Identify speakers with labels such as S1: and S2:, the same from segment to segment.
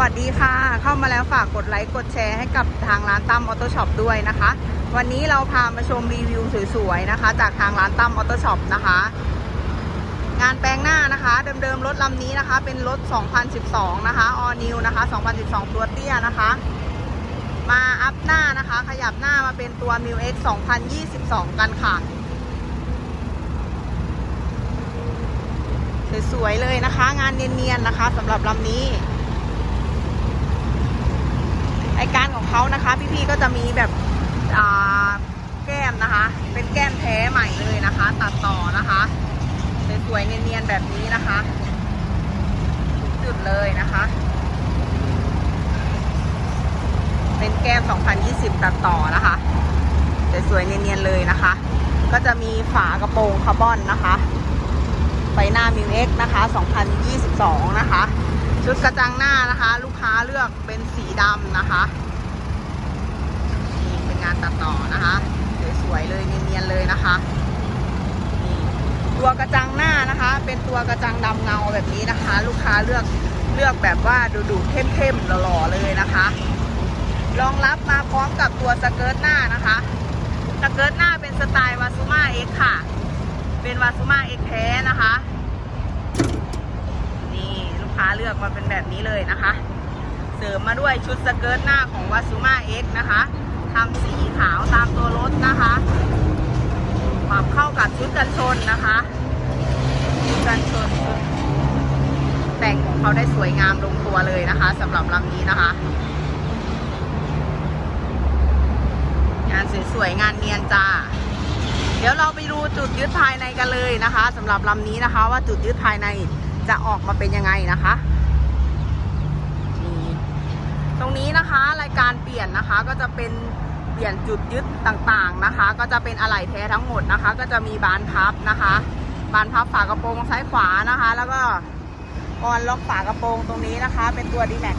S1: วัสดีค่ะ เข้ามาแล้วฝากกดไลค์กดแชร์ให้กับทางร้านตั้มออโต้ช็อปด้วยนะคะ วันนี้เราพามาชมรีวิวสวยๆนะคะ จากทางร้านตั้มออโต้ช็อปนะคะ งานแปลงหน้านะคะเดิมๆรถลำนี้นะคะ เป็นรถ 2012 นะคะ All New นะคะ 2012 ตัวเตี้ยนะคะ มาอัพหน้านะคะ ขยับหน้ามาเป็นตัว m i l X 2022 กันค่ะสวยๆเลยนะคะ งานเนียนๆนะคะสำหรับลำนี้ ไอการของเขานะคะ พี่ๆก็จะมีแบบแก้มนะคะ เป็นแก้มแท้ใหม่เลยนะคะ ตัดต่อนะคะสวยๆเนียนๆแบบนี้นะคะทุกจุดเลยนะคะ เป็นแก้ม 2020 ตัดต่อนะคะสวยๆเนียนๆเลยนะคะ ก็จะมีฝากระโปรงคาร์บอนนะคะไฟหน้ามิวเอ็กนะคะ 2022 นะคะ ชุดกระจังหน้านะคะ ลูกค้าเลือกเป็นสีดำนะคะนี่เป็นงานตัดต่อนะคะสวยๆเลยเนียนๆเลยนะคะนี่ตัวกระจังหน้านะคะ เป็นตัวกระจังดำเงาแบบนี้นะคะ ลูกค้าเลือกเลือกแบบว่าดูๆเข้มๆหล่อๆเลยนะคะรองรับมาพร้อมกับตัวสเกิร์ตหน้านะคะ สเกิร์ตหน้าเป็นสไตล์วาซูมาเอ็กค่ะ เป็นวาซูมาเอ็กแท้นะคะ นี่ลูกค้าเลือกมาเป็ นี้เลยนะคะ เสริมมาด้วยชุดสเกิร์ตหน้าของวาซูมาเอ็กนะคะทำสีขาวตามตัวรถนะคะปรับเข้ากับชุดกันชนนะคะชุดกันชนชุดแต่งของเขาได้สวยงามลงตัวเลยนะคะสำหรับลำนี้นะคะ งานสวยๆงานเนียนจ้าเดี๋ยวเราไปดูจุดยึดภายในกันเลยนะคะสำหรับลำนี้นะคะ ว่าจุดยึดภายในจะออกมาเป็นยังไงนะคะ ตรงนี้นะคะรายการเปลี่ยนนะคะก็จะเป็นเปลี่ยนจุดยึดต่างๆนะคะ ก็จะเป็นอะไหล่แท้ทั้งหมดนะคะ ก็จะมีบานพับนะคะ บานพับฝากระโปรงซ้ายขวานะคะ แล้วก็กอนล็อกฝากระโปรงตรงนี้นะคะ เป็นตัว d m a x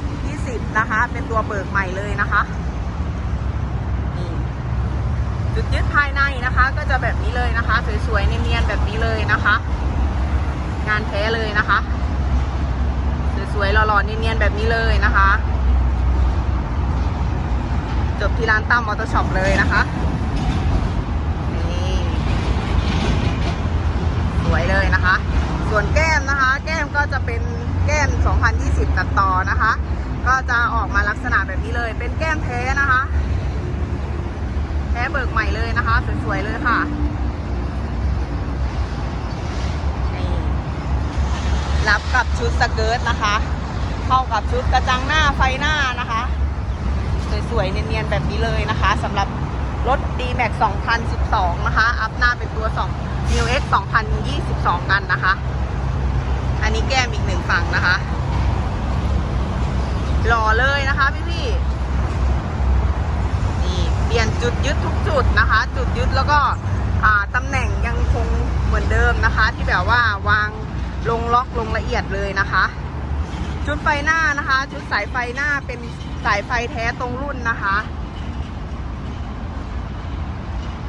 S1: 2020 นะคะ เป็นตัวเบิกใหม่เลยนะคะนี่จุดยึดภายในนะคะ ก็จะแบบนี้เลยนะคะ สวยๆเนียนๆแบบนี้เลยนะคะ งานแท้เลยนะคะ สวยๆหล่อๆเนียนๆแบบนี้เลยนะคะ จบที่ร้านตั้มมอเตอร์ช็อปเลยนะคะนี่สวยเลยนะคะ ส่วนแก้มนะคะ แก้มก็จะเป็นแก้ม 2020 ตัดต่อนะคะ ก็จะออกมาลักษณะแบบนี้เลย เป็นแก้มแท้นะคะ แท้เบิกใหม่เลยนะคะ สวยๆเลยค่ะนี่ รับกับชุดสเกิร์ตนะคะ เข้ากับชุดกระจังหน้าไฟหน้านะคะ สวยๆ เนียนๆ แบบนี้เลยนะคะสำหรับรถ D-Max 2012 นะคะ อัพหน้าเป็นตัว 2 New X 2022 กันนะคะ อันนี้แก้มอีกหนึ่งฝั่งนะคะหล่อเลยนะคะพี่ๆนี่เปลี่ยนจุดยึดทุกจุดนะคะ จุดยึดแล้วก็ตำแหน่งยังคงเหมือนเดิมนะคะ ที่แบบว่าวาง ลงล็อกลงละเอียดเลยนะคะ ชุดไฟหน้านะคะ ชุดสายไฟหน้าเป็นสายไฟแท้ตรงรุ่นนะคะ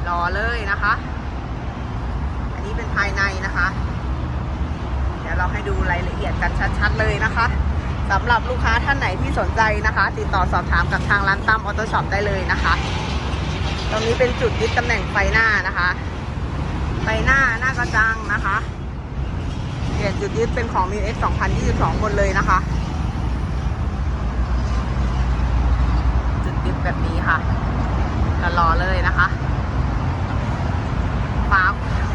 S1: หล่อเลยนะคะ อันนี้เป็นภายในนะคะ เดี๋ยวเราให้ดูรายละเอียดกันชัดๆเลยนะคะสำหรับลูกค้าท่านไหนที่สนใจนะคะ ติดต่อสอบถามกับทางร้านตั้มออโต้ช็อปได้เลยนะคะ ตรงนี้เป็นจุดยึดตำแหน่งไฟหน้านะคะ ไฟหน้าหน้ากระจังนะคะ ลี่ยนจุดยึดเป็นของ m ิวเอส2022 หมดเลยนะคะ จุดยึดแบบนี้ค่ะรอเลยนะคะฝา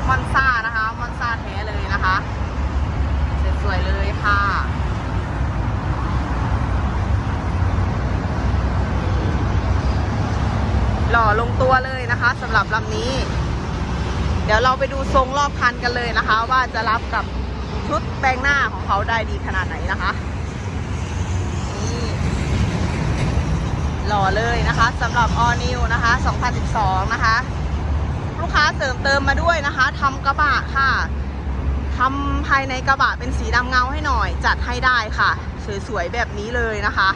S1: มอนซ่านะคะมอนซ่าแท้เลยนะคะสวยๆเลยค่ะหล่อลงตัวเลยนะคะสำหรับลำนี้ เดี๋ยวเราไปดูทรงรอบคันกันเลยนะคะ ว่าจะรับกับ ชุดแปลงหน้าของเขาได้ดีขนาดไหนนะคะนี่หล่อเลยนะคะสำหรับ All New นะคะ 2012 นะคะ ลูกค้าเสริมเติมมาด้วยนะคะทำกระบะค่ะทำภายในกระบะเป็นสีดำเงาให้หน่อย จัดให้ได้ค่ะ สวยๆ แบบนี้เลยนะคะ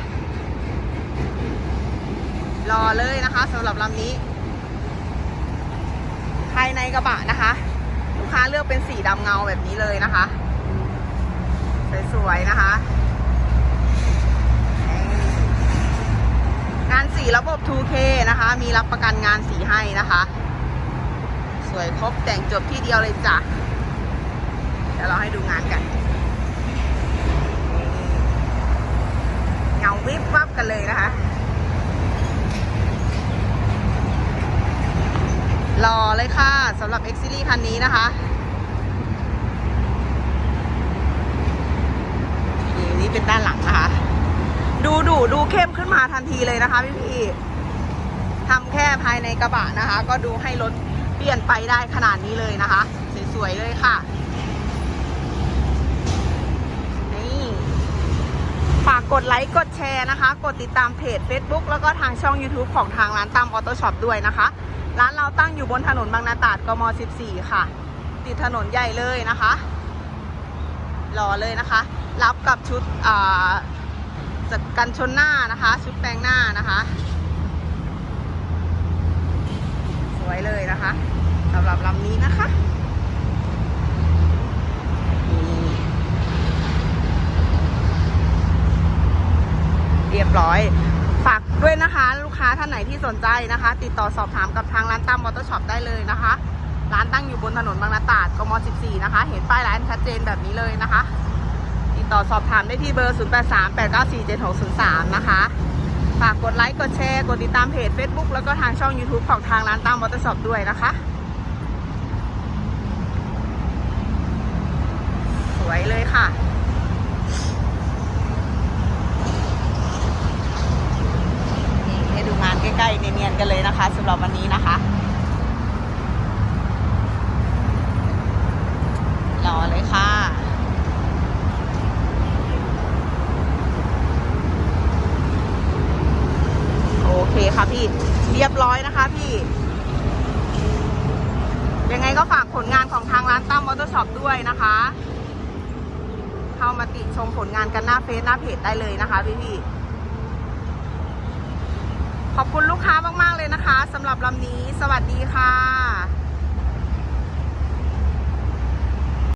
S1: รอเลยนะคะสำหรับลำนี้ ภายในกระบะนะคะ ลูกค้าเลือกเป็นสีดำเงาแบบนี้เลยนะคะ สวยๆนะคะ งานสีระบบ 2K นะคะ มีรับประกันงานสีให้นะคะ สวยครบแต่งจบที่เดียวเลยจ้ะ เดี๋ยวเราให้ดูงานกันเงาวิบวับกันเลยนะคะรอเลยค่ะสำหรับ X Series คันนี้นะคะ เป็นด้านหลังนะคะ ดูดูดูเข้มขึ้นมาทันทีเลยนะคะพี่พี่ๆทำแค่ภายในกระบะนะคะ ก็ดูให้รถเปลี่ยนไปได้ขนาดนี้เลยนะคะ สวยๆเลยค่ะนี่ฝากกดไลค์กดแชร์นะคะ กดติดตามเพจ Facebook แล้วก็ทางช่อง YouTube ของทางร้านตามออโต้ช็อปด้วยนะคะ ร้านเราตั้งอยู่บนถนนบางนาตราดกม 14 ค่ะ ติดถนนใหญ่เลยนะคะรอเลยนะคะ รับกับชุดอ่าจัดกันชนหน้านะคะ ชุดแปลงหน้านะคะ สวยเลยนะคะสำหรับลำนี้นะคะเรียบร้อย ฝากด้วยนะคะ ลูกค้าท่านไหนที่สนใจนะคะ ติดต่อสอบถามกับทางร้านตั้มมอเตอร์ช็อปได้เลยนะคะ ร้านตั้งอยู่บนถนนบางนาตราดกม 14 นะคะ เห็นป้ายร้านชัดเจนแบบนี้เลยนะคะ ต่อสอบถามได้ที่เบอร์ 0838947603 นะคะ ฝากกดไลค์ กดแชร์ กดติดตามเพจ Facebook แล้วก็ทางช่อง YouTube ของทางร้านตั้มมอเตอร์ช็อปด้วยนะคะ สวยเลยค่ะนี่ให้ดูงานใกล้ๆเนียนๆกันเลยนะคะสำหรับวันนี้นะคะ รอเลยค่ะ โอเคค่ะพี่ เรียบร้อยนะคะพี่ ยังไงก็ฝากผลงานของทางร้านตั้มมอเตอร์ช็อปด้วยนะคะ เข้ามาติชมผลงานกันหน้าเฟซหน้าเพจได้เลยนะคะพี่พี่ๆขอบคุณลูกค้ามาก ๆ เลยนะคะสำหรับลำนี้ สวัสดีค่ะ